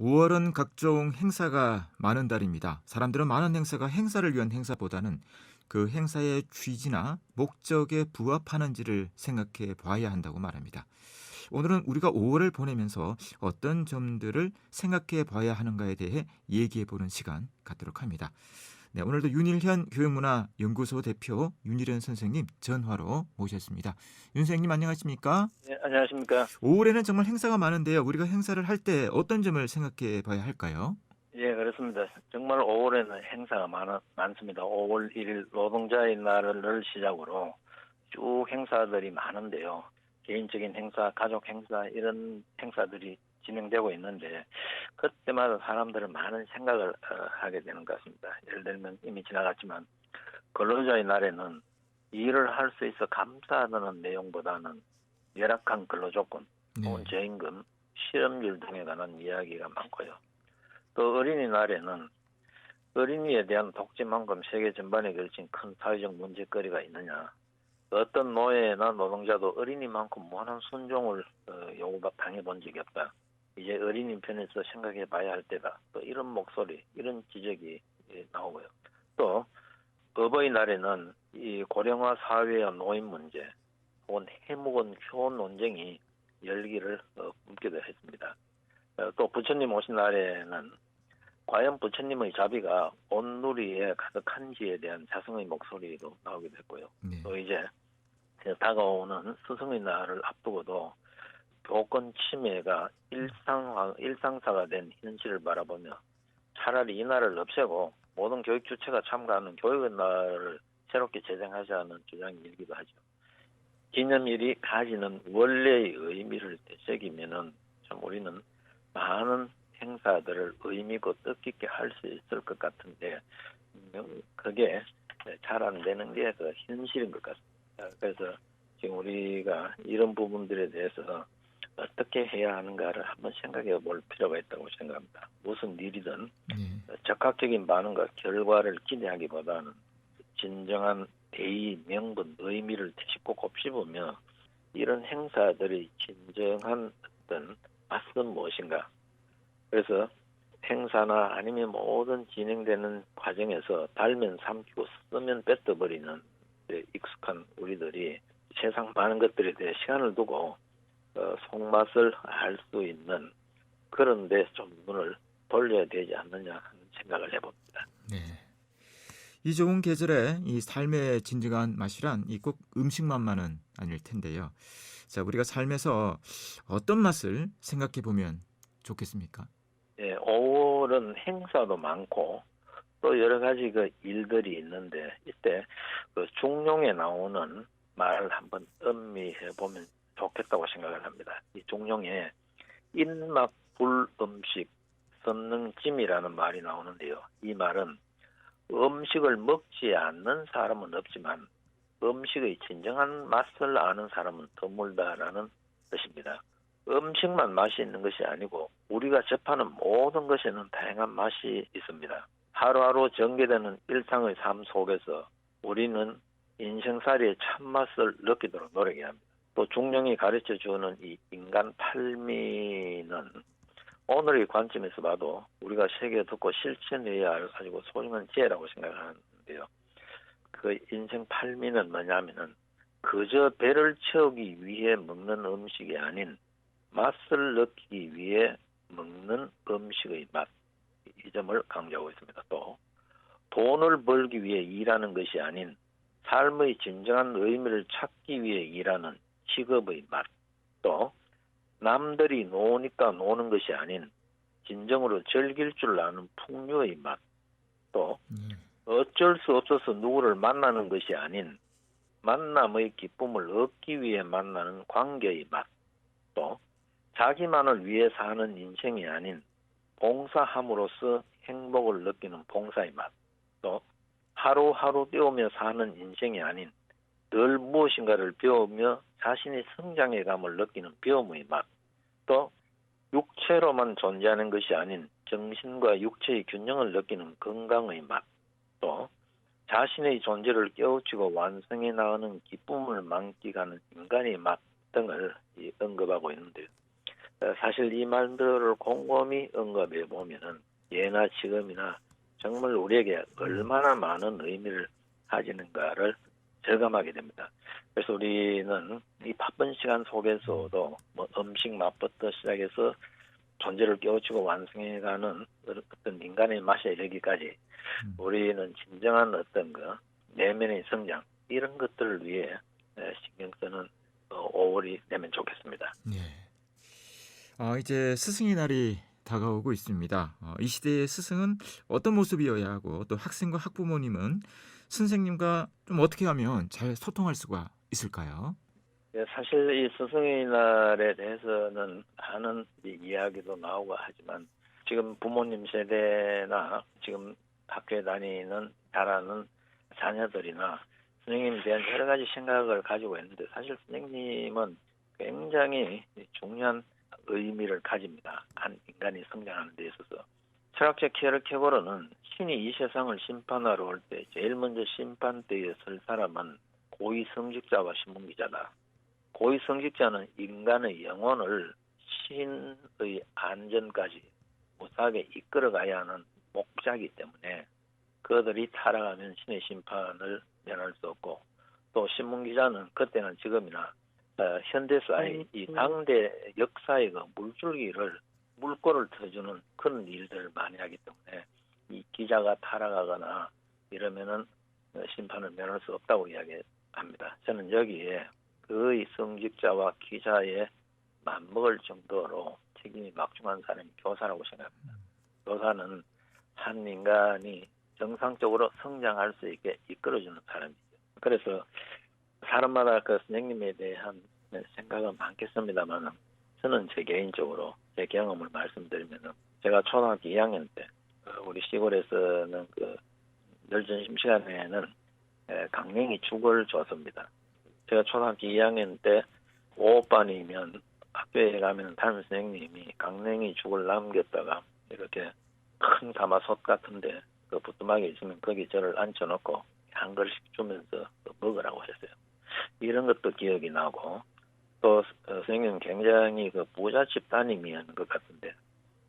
5월은 각종 행사가 많은 달입니다. 사람들은 많은 행사가 행사를 위한 행사보다는 그 행사의 취지나 목적에 부합하는지를 생각해 봐야 한다고 말합니다. 오늘은 우리가 5월을 보내면서 어떤 점들을 생각해 봐야 하는가에 대해 얘기해 보는 시간 갖도록 합니다. 네, 오늘도 윤일현 교육문화연구소 대표 윤일현 선생님 전화로 모셨습니다. 윤 선생님 안녕하십니까? 네, 안녕하십니까. 5월에는 정말 행사가 많은데요. 우리가 행사를 할 때 어떤 점을 생각해 봐야 할까요? 예, 그렇습니다. 정말 5월에는 행사가 많, 많습니다. 5월 1일 노동자의 날을 시작으로 쭉 행사들이 많은데요. 개인적인 행사, 가족 행사 이런 행사들이 진행되고 있는데 그때마다 사람들은 많은 생각을 어, 하게 되는 것 같습니다. 예를 들면 이미 지나갔지만 근로자의 날에는 일을 할 수 있어 감사하다는 내용보다는 열악한 근로조건, 네. 혹은 저임금, 실업률 등에 관한 이야기가 많고요. 또 어린이날에는 어린이에 대한 독재만큼 세계 전반에 걸친 큰 사회적 문제거리가 있느냐. 어떤 노예나 노동자도 어린이만큼 무한한 순종을 어, 요구당해본 적이 없다. 이제 어린이 편에서 생각해 봐야 할 때다. 또 이런 목소리, 이런 지적이 예, 나오고요. 또 어버이날에는 이 고령화 사회와 노인 문제, 혹은 해묵은 효 논쟁이 열기를 어, 뿜기도 했습니다. 어, 또 부처님 오신 날에는 과연 부처님의 자비가 온누리에 가득한지에 대한 자성의 목소리도 나오기도 했고요. 네. 또 이제 다가오는 스승의 날을 앞두고도 교권 침해가 일상화, 일상사가 된 현실을 바라보며 차라리 이 날을 없애고 모든 교육 주체가 참가하는 교육의 날을 새롭게 제정하자는 주장이 일기도 하죠. 기념일이 가지는 원래의 의미를 되새기면은 참 우리는 많은 행사들을 의미고 뜻깊게 할 수 있을 것 같은데 음, 그게 잘 안 되는 게그 현실인 것 같습니다. 그래서 지금 우리가 이런 부분들에 대해서 어떻게 해야 하는가를 한번 생각해 볼 필요가 있다고 생각합니다. 무슨 일이든 네. 적극적인 반응과 결과를 기대하기보다는 진정한 대의, 명분, 의미를 짚고 곱씹으며 이런 행사들의 진정한 어떤 맛은 무엇인가. 그래서 행사나 아니면 모든 진행되는 과정에서 달면 삼키고 쓰면 뱉어버리는 데 익숙한 우리들이 세상 많은 것들에 대해 시간을 두고 어, 속맛을 알 수 있는 그런 데 좀 눈을 돌려야 되지 않느냐 하는 생각을 해봅니다. 네. 이 좋은 계절에 이 삶의 진정한 맛이란 이 꼭 음식만만은 아닐 텐데요. 자, 우리가 삶에서 어떤 맛을 생각해 보면 좋겠습니까? 예, 5월은 행사도 많고 또 여러 가지 그 일들이 있는데 이때 그 중용에 나오는 말을 한번 음미해 보면 좋겠다고 생각을 합니다. 이 중용에 인막 불 음식 선능찜이라는 말이 나오는데요. 이 말은 음식을 먹지 않는 사람은 없지만 음식의 진정한 맛을 아는 사람은 드물다라는 뜻입니다. 음식만 맛이 있는 것이 아니고 우리가 접하는 모든 것에는 다양한 맛이 있습니다. 하루하루 전개되는 일상의 삶 속에서 우리는 인생살이의 참맛을 느끼도록 노력해야 합니다. 또 중령이 가르쳐 주는 이 인간 팔미는 오늘의 관점에서 봐도 우리가 세계 듣고 실천해야 할 가지고 소중한 지혜라고 생각을 하는데요. 그 인생 팔미는 뭐냐면은 그저 배를 채우기 위해 먹는 음식이 아닌 맛을 느끼기 위해 먹는 음식의 맛. 이 점을 강조하고 있습니다. 또 돈을 벌기 위해 일하는 것이 아닌 삶의 진정한 의미를 찾기 위해 일하는 직업의 맛. 또 남들이 노니까 노는 것이 아닌 진정으로 즐길 줄 아는 풍요의 맛. 또 네. 어쩔 수 없어서 누구를 만나는 것이 아닌 만남의 기쁨을 얻기 위해 만나는 관계의 맛. 또 자기만을 위해 사는 인생이 아닌 봉사함으로써 행복을 느끼는 봉사의 맛. 또 하루하루 배우며 사는 인생이 아닌 늘 무엇인가를 배우며 자신의 성장의 감을 느끼는 배움의 맛. 또 육체로만 존재하는 것이 아닌 정신과 육체의 균형을 느끼는 건강의 맛. 또 자신의 존재를 깨우치고 완성해 나가는 기쁨을 만끽하는 인간의 맛 등을 이 언급하고 있는데요. 어, 사실 이 말들을 곰곰이 언급해 보면은 예나 지금이나 정말 우리에게 얼마나 많은 의미를 가지는가를 절감하게 됩니다. 그래서 우리는 이 바쁜 시간 속에서도 뭐 음식 맛부터 시작해서 존재를 깨우치고 완성해가는 어떤 인간의 맛에 이르기까지 음. 우리는 진정한 어떤 그 내면의 성장 이런 것들을 위해 에, 신경 쓰는 어, 5월이 되면 좋겠습니다. 예. 아, 이제 스승의 날이 다가오고 있습니다. 어, 이 시대의 스승은 어떤 모습이어야 하고 또 학생과 학부모님은 선생님과 좀 어떻게 하면 잘 소통할 수가 있을까요? 예, 사실 이 스승의 날에 대해서는 이 이야기도 나오고 하지만 지금 부모님 세대나 지금 학교에 다니는 자라는 자녀들이나 선생님에 대한 여러 가지 생각을 가지고 있는데 사실 선생님은 굉장히 중요한 의미를 가집니다. 한 인간이 성장하는 데 있어서. 철학적 케르케고르는 신이 이 세상을 심판하러 올 때 제일 먼저 심판대에 설 사람은 고위 성직자와 신문기자다. 고위 성직자는 인간의 영혼을 신의 안전까지 무사하게 이끌어가야 하는 목자이기 때문에 그들이 타락하면 신의 심판을 면할 수 없고 또 신문기자는 그때는 지금이나 어, 현대사의 이 당대 역사의 그 물줄기를 물꼬를 터주는 그런 일들을 많이 하기 때문에 이 기자가 타락하거나 이러면은 어, 심판을 면할 수 없다고 이야기합니다. 저는 여기에 그의 성직자와 기자의 맞먹을 정도로 책임이 막중한 사람이 교사라고 생각합니다. 교사는 한 인간이 정상적으로 성장할 수 있게 이끌어주는 사람이죠. 그래서 사람마다 그 선생님에 대한 생각은 많겠습니다만 저는 제 개인적으로 제 경험을 말씀드리면 제가 초등학교 2학년 때 어, 우리 시골에서는 그늘 점심시간에는 에, 강냉이 죽을 줬습니다. 제가 초등학교 2학년 때 5반이면 학교에 가면 담임 선생님이 강냉이 죽을 남겼다가 이렇게 큰 가마솥 같은데 그 부뚜막에 있으면 거기 저를 앉혀놓고 한 그릇씩 주면서 먹으라고 했어요. 이런 것도 기억이 나고 또 어, 선생님 굉장히 그 부자 집단임이었는 것 같은데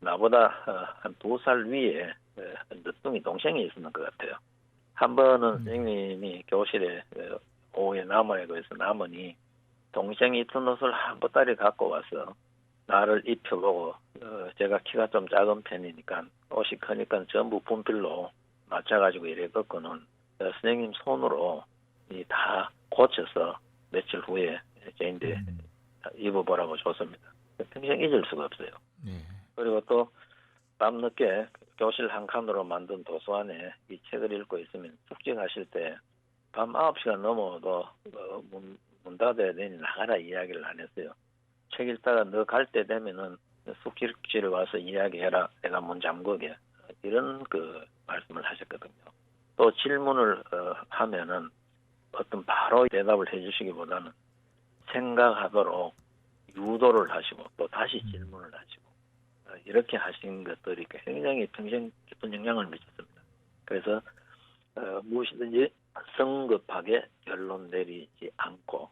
나보다 어, 한두 살 위에 어, 늦둥이 동생이 있었는 것 같아요. 한 번은 음. 선생님이 교실에 어, 오후에 남아야고 해서 남으니 동생이 입던 옷을 한 보따리 갖고 와서 나를 입혀보고 어, 제가 키가 좀 작은 편이니까 옷이 크니까 전부 분필로 맞춰가지고 이래 걷고는 어, 선생님 손으로 이 다 고쳐서 며칠 후에 제인데 음, 입어보라고 줬습니다. 평생 잊을 수가 없어요. 네. 그리고 또 밤늦게 교실 한 칸으로 만든 도서관에 이 책을 읽고 있으면 숙직하실 때 밤 9시가 넘어도 어, 문, 문 닫아야 되니 나가라 이야기를 안 했어요. 책 읽다가 너 갈 때 되면은 숙직실에 와서 이야기해라. 내가 문 잠그게. 이런 그 말씀을 하셨거든요. 또 질문을 어, 하면은 어떤 바로 대답을 해주시기보다는 생각하도록 유도를 하시고 또 다시 질문을 하시고 어, 이렇게 하신 것들이 굉장히 평생 깊은 영향을 미쳤습니다. 그래서 어, 무엇이든지 성급하게 결론 내리지 않고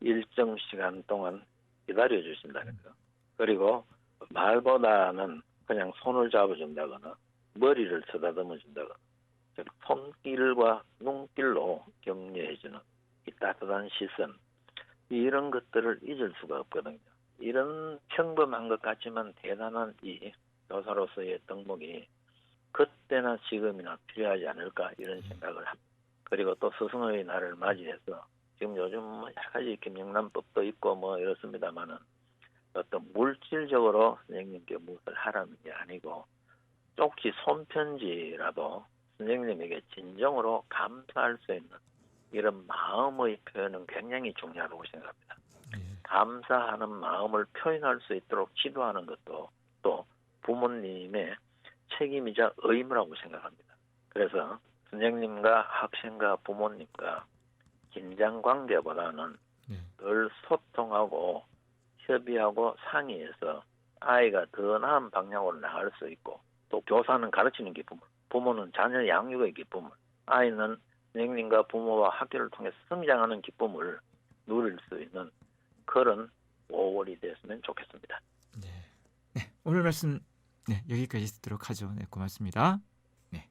일정 시간 동안 기다려 주신다는 거. 그리고 말보다는 그냥 손을 잡아준다거나 머리를 쓰다듬어 준다거나 즉 손길과 눈길로 격려해주는 이 따뜻한 시선 이런 것들을 잊을 수가 없거든요. 이런 평범한 것 같지만 대단한 이 교사로서의 덕목이 그때나 지금이나 필요하지 않을까 이런 생각을 합니다. 그리고 또 스승의 날을 맞이해서 지금 요즘 뭐 여러 가지 김영란법도 있고 뭐 이렇습니다만은 어떤 물질적으로 선생님께 무엇을 하라는 게 아니고 쪽지 손편지라도 선생님에게 진정으로 감사할 수 있는 이런 마음의 표현은 굉장히 중요하다고 생각합니다. 예. 감사하는 마음을 표현할 수 있도록 지도하는 것도 또 부모님의 책임이자 의무라고 생각합니다. 그래서 선생님과 학생과 부모님과 긴장 관계보다는 네. 늘 소통하고 협의하고 상의해서 아이가 더 나은 방향으로 나갈 수 있고 또 교사는 가르치는 기쁨을 부모는 자녀 양육의 기쁨을 아이는 선생님과 부모와 학교를 통해 성장하는 기쁨을 누릴 수 있는 그런 5월이 됐으면 좋겠습니다. 네. 오늘 말씀 네, 여기까지 듣도록 하죠. 네, 고맙습니다. 네.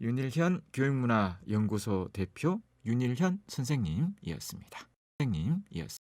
윤일현 교육문화연구소 대표 윤일현 선생님이었습니다. 선생님이었습니다.